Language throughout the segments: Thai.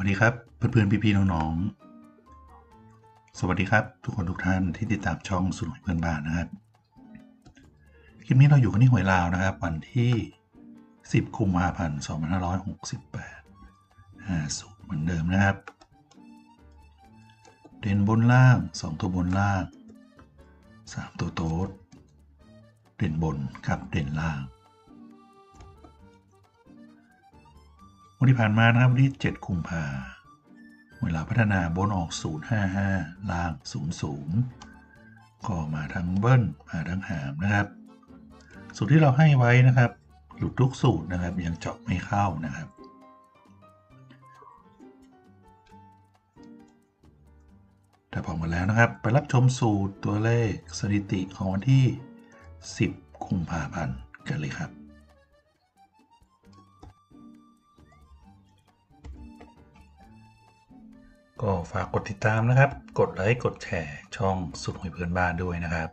วัสดีครับเพื่อนๆพี่ๆน้องๆ สวัสดีครับ ทุกคนทุกท่านที่ติดตามช่องสุนหวยเพื่อนบ้านนะครับคลิปนี้เราอยู่กันที่หวยลาวนะครับ วันที่ 10กุมภาพันธ์2568 50เหมือนเดิมนะครับ เด่นบนล่าง 2 ตัวบนล่าง 3 ตัวโต๊ดเด่นบนกับเด่นล่าง วันที่ผ่านมานะครับวันที่ 7 กุมภาเวลาพัฒนาบนออก 055 ล่าง 00 ก็มาทั้งเบิ้ลมาทั้งหามนะครับ สูตรที่เราให้ไว้นะครับ หลุดทุกสูตรนะครับ ยังเจาะไม่เข้านะครับถ้าพร้อมกันแล้วนะครับ ไปรับชมสูตรตัวเลขสถิติของวันที่ 10 กุมภาพันธ์กันเลยครับ ก็ฝากกดติดตามนะครับ กดไลค์ กดแชร์ช่องสุดหวยเพื่อนบ้านด้วยนะครับ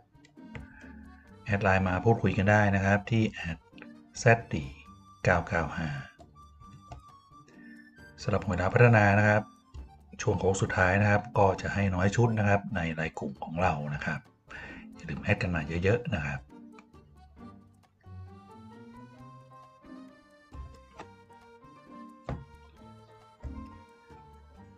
แอดไลน์มาพูดคุยกันได้นะครับที่แอด zd 995สำหรับหวยดาวพัฒนานะครับ ช่วงโค้งสุดท้ายนะครับ ก็จะให้น้อยชุดนะครับในรายกลุ่มของเรานะครับอย่าลืมแอดกันมาเยอะๆนะครับ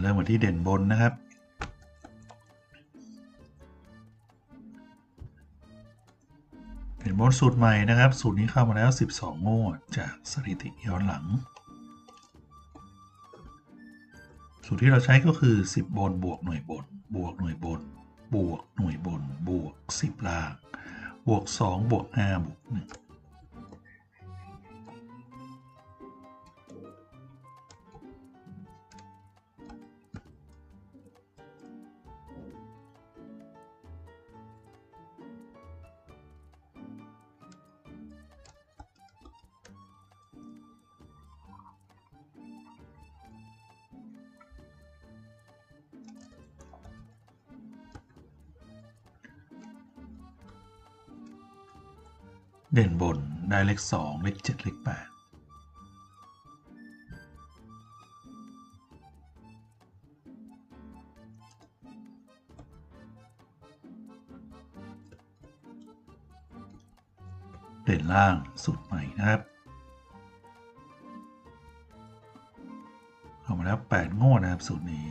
เริ่มกันที่เด่นบนนะครับ เด่นบนสูตรใหม่นะครับ สูตรนี้เข้ามาแล้ว 12 งวดจากสถิติย้อนหลัง สูตรที่เราใช้ก็คือ 10 บนบวกหน่วยบน บวกหน่วยบน บวกหน่วยบน บวก 10 ล่าง บวก 2 บวก 5 บวก 1 เด่นบนได้เลข2เลข7เลข8เด่นล่างสุดใหม่นะครับเข้ามาแล้ว8งวดนะครับสูตรนี้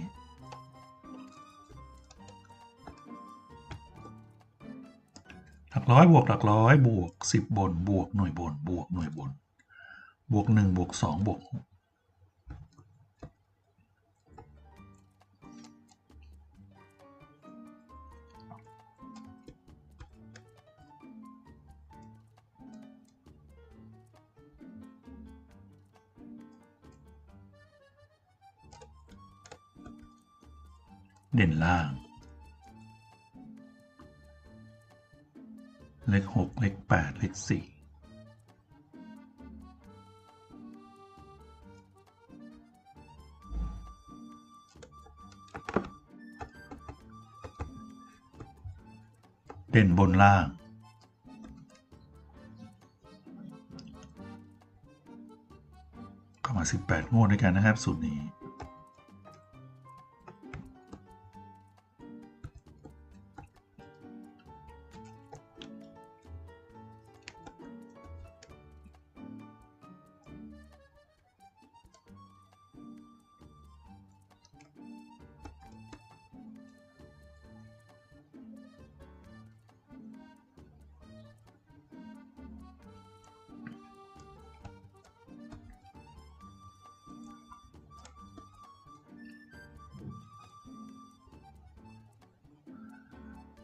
ลักร้อยบวกหลักร้อยบวก10บบนบวกหน่วยบนบวกหน่วยบน บวก1บวก2บวกเด่นล่าง เลขหกเลขแปดเลขสี่เด่นบนล่าง เข้ามา 18 งวดด้วยกันนะครับสูตรนี้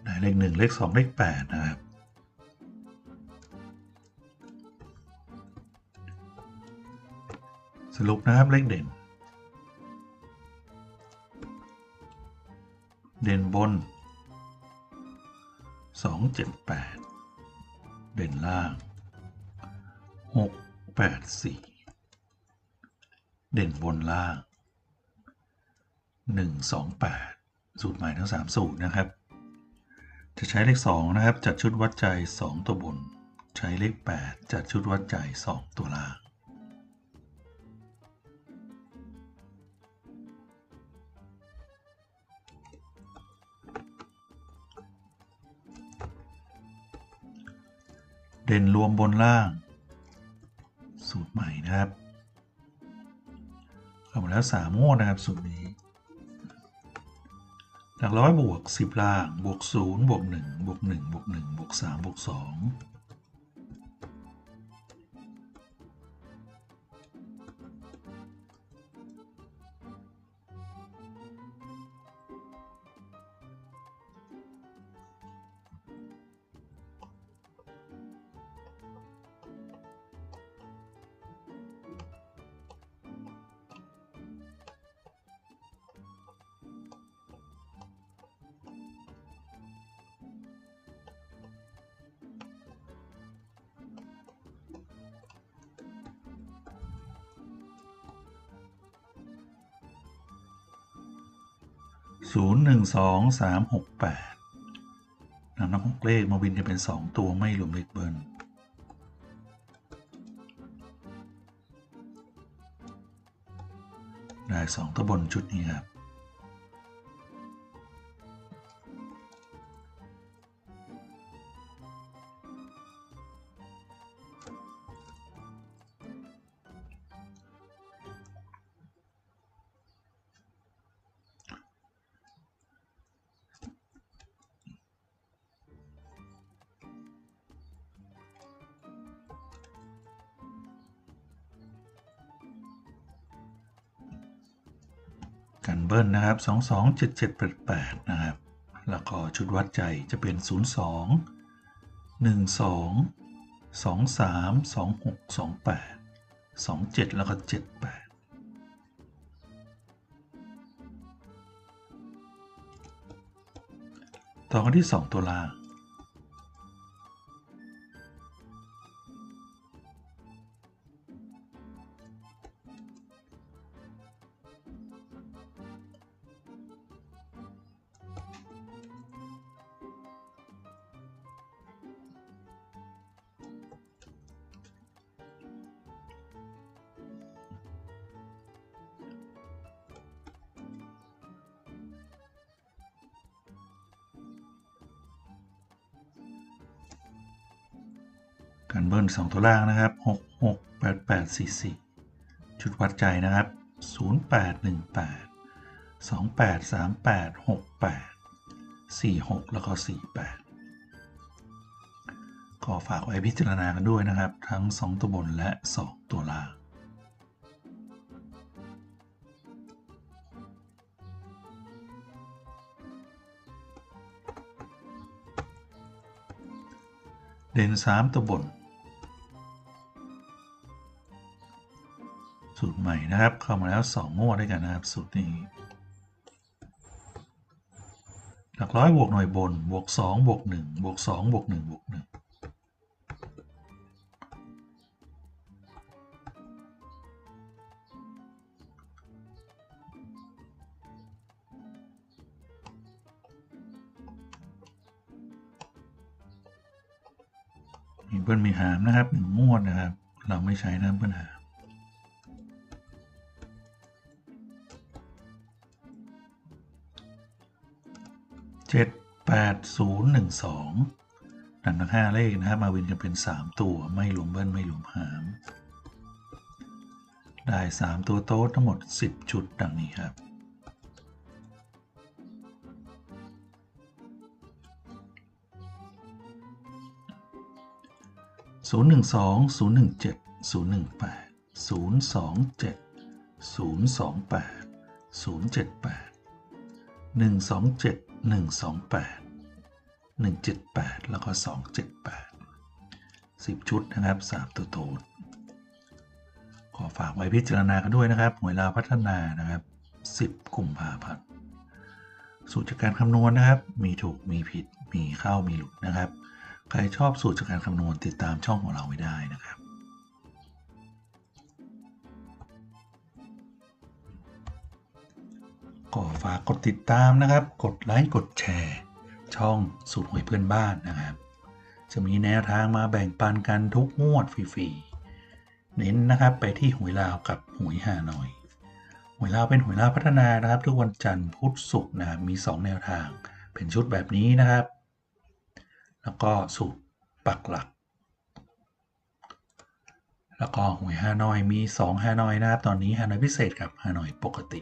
ได้เลขหนึ่งเลขสองเลขแปดนะครับกรุปนะครับเลขเด่น เด่นบน 278 เด่นล่าง 684 เด่นบนล่าง 128 สูตรใหม่ทั้ง3สูตรนะครับ จะใช้เลข 2 นะครับ จัดชุดวัดใจ 2 ตัวบน ใช้เลข 8 จัดชุดวัดใจ 2 ตัวล่างเด่นรวมบนล่าง สูตรใหม่นะครับเข้ามาแล้วสามงวดนะครับสูตรนี้ จากร้อยบวกสิบล่างบวกศูนย์บวกหนึ่งบวกหนึ่งบวกหนึ่งบวกสามบวกสอง ศูนย์หนึ่งสองสามหกแปดนำทั้งหกเลขมาวินจะเป็นสองตัวไม่รวมเลขเบิร์นได้สองตัวบนชุดนี้ครับ กันเบิ้ลนะครับ 2 2 7 7 8 8 นะครับ แล้วก็ชุดวัดใจจะเป็น 0 2 1 2 2 3 2 6 2 8 2 7 แล้วก็ 7 8ต่อกันที่ 2 ตัวล่าง เบิ้ล2ตัวล่างนะครับ 6 6 8 8 4 4 ชุดวัดใจนะครับ 0 8 1 8 2 8 3 8 6 8 4 6 แล้วก็ 4 8 ก็ฝากไว้พิจารณากันด้วยนะครับ ทั้ง 2 ตัวบนและ 2 ตัวล่างเด่น3ตัวบน สูตรใหม่นะครับ เข้ามาแล้ว2งวดด้วยกันนะครับ สูตรนี้หลักร้อยบวกหน่วยบนบวก2บวก1บวก2บวก1บวก1มีเบิ้ลมีหามนะครับหนึ่งงวดนะครับ เราไม่ใช้นะเบิ้ลหาม เจ็ดแปดศูนย์หนึ่งสองดังทั้งห้าเลขนะครับมาวินกันเป็นสามตัวไม่รวมเบิ้ลไม่รวมหามได้สามตัวโต๊ดทั้งหมดสิบชุดดังนี้ครับศูนย์หนึ่งสองศูนย์หนึ่งเจ็ดศูนย์หนึ่งแปดศูนย์สองเจ็ดศูนย์สองแปดศูนย์เจ็ดแปดหนึ่งสองเจ็ด หนึ่งสองแปดหนึ่งเจ็ดแปดแล้วก็สองเจ็ดแปดสิบชุดนะครับสามตัวโตดขอฝากไว้พิจารณากันด้วยนะครับหวยลาวพัฒนานะครับ 10กุมภาพันธ์สูตรจากการคำนวณนะครับ มีถูกมีผิดมีเข้ามีหลุดนะครับ ใครชอบสูตรจากการคำนวณติดตามช่องของเราไว้ได้นะครับ ก็ฝากกดติดตามนะครับ กดไลค์กดแชร์ ช่องสูตรหวยเพื่อนบ้านนะครับจะมีแนวทางมาแบ่งปันกันทุกงวดฟรีๆเน้นนะครับไปที่หวยลาวกับหวยฮานอยหวยลาวเป็นหวยลาวพัฒนานะครับ ทุกวันจันทร์พุธศุกร์นะครับมี 2 แนวทาง เป็นชุดแบบนี้นะครับ แล้วก็สูตรปักหลัก แล้วก็หวยฮานอยมี 2 ฮานอยนะครับ ตอนนี้ฮานอยพิเศษกับฮานอยปกติ